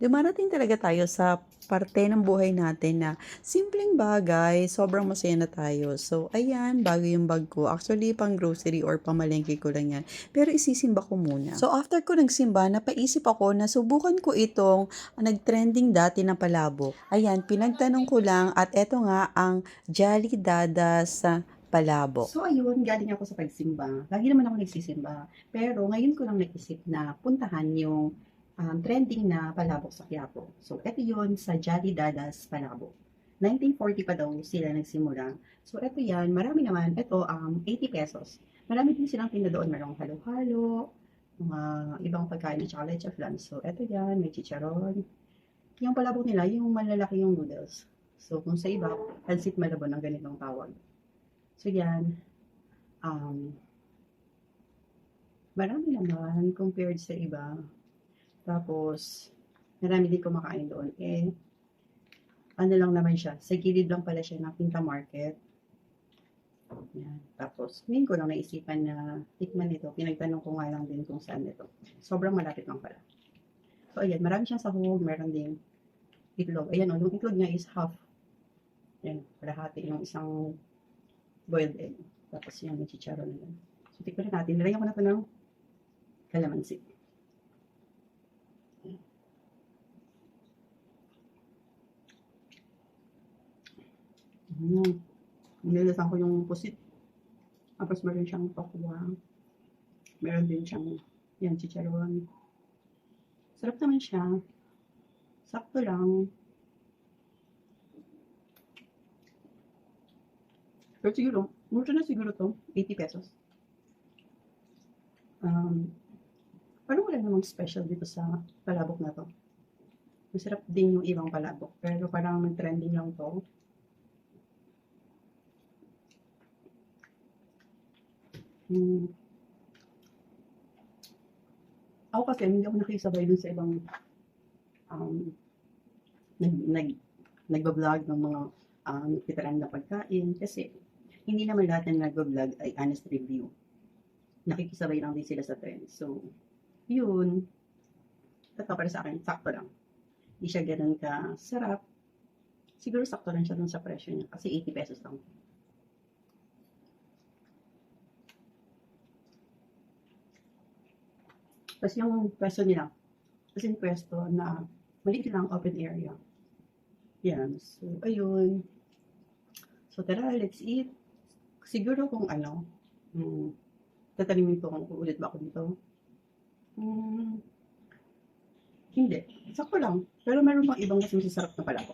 Dumarating talaga tayo sa parte ng buhay natin na simpleng bagay, sobrang masaya na tayo. So, ayan, bago yung bag ko. Actually, pang grocery or pamalengke ko lang yan. Pero isisimba ko muna. So, after ko nagsimba, napaisip ako na subukan ko itong ah, nag-trending dati na palabok. Ayan, pinagtanong ko lang at eto nga ang Jolly Dada sa palabok. So ayun, galing ako sa pagsimba. Lagi naman ako nagsisimba. Pero ngayon ko lang naisip na puntahan yung um, trending na palabok sa Quiapo. So ito yun sa Jolly Dadas Palabok. 1940 pa daw sila nagsimula. So ito yan, marami naman. Ito, um, 80 pesos. Marami din silang tinda doon. Merong halo-halo, mga ibang pagkain at saka leche flan. So ito yan, may chicharon. Yung palabok nila, yung malalaki yung noodles. So kung sa iba, pansit malabon ang ganitong tawag. So yan, um, marami naman compared sa iba. Tapos, marami din kumakain doon. Eh, ano lang naman siya, sa gilid lang pala siya ng Pinta Market. Yan. Tapos, ngayon ko lang naisipan na tikman ito. Pinagtanong ko nga lang din kung saan ito. Sobrang malapit lang pala. So, ayan, marami siyang sahog, meron din itlog. Ayan, o, yung itlog niya is half. Yan, kalahati yung isang boiled egg. Tapos yung chicharon na yan. So, tikman na natin. Nilagyan ko na ito ng calamansi. Mm. Nilalasan ko yung pusit. Tapos meron siyang pakwa. Meron din siyang yan, chicharon. Sarap naman siya. Sakto lang. Pero siguro, mura na siguro to. 80 pesos. Um, parang wala namang special dito sa palabok na to. Masarap din yung ibang palabok. Pero parang trending lang to. Hmm. Ako kasi, hindi ako nakisabay dun sa ibang um, nag, nag, nagbablog ng mga um, titaran na pagkain. Kasi, hindi naman lahat ng nagbablog ay honest review. Nakikisabay lang din sila sa trend. So, yun. Ito para sa akin, sakto lang. Hindi siya ganun ka sarap. Siguro sakto lang siya dun sa presyo niya. Kasi 80 pesos lang. Tapos yung pwesto nila, kasi yung pwesto na maliit lang open area. Yan. So, ayun. So, tara, let's eat. Siguro kung ano, hmm, tatalimin ko kung ulit ba ako dito. Hmm, hindi. Sakto lang. Pero meron pang ibang mas masasarap na pala ko.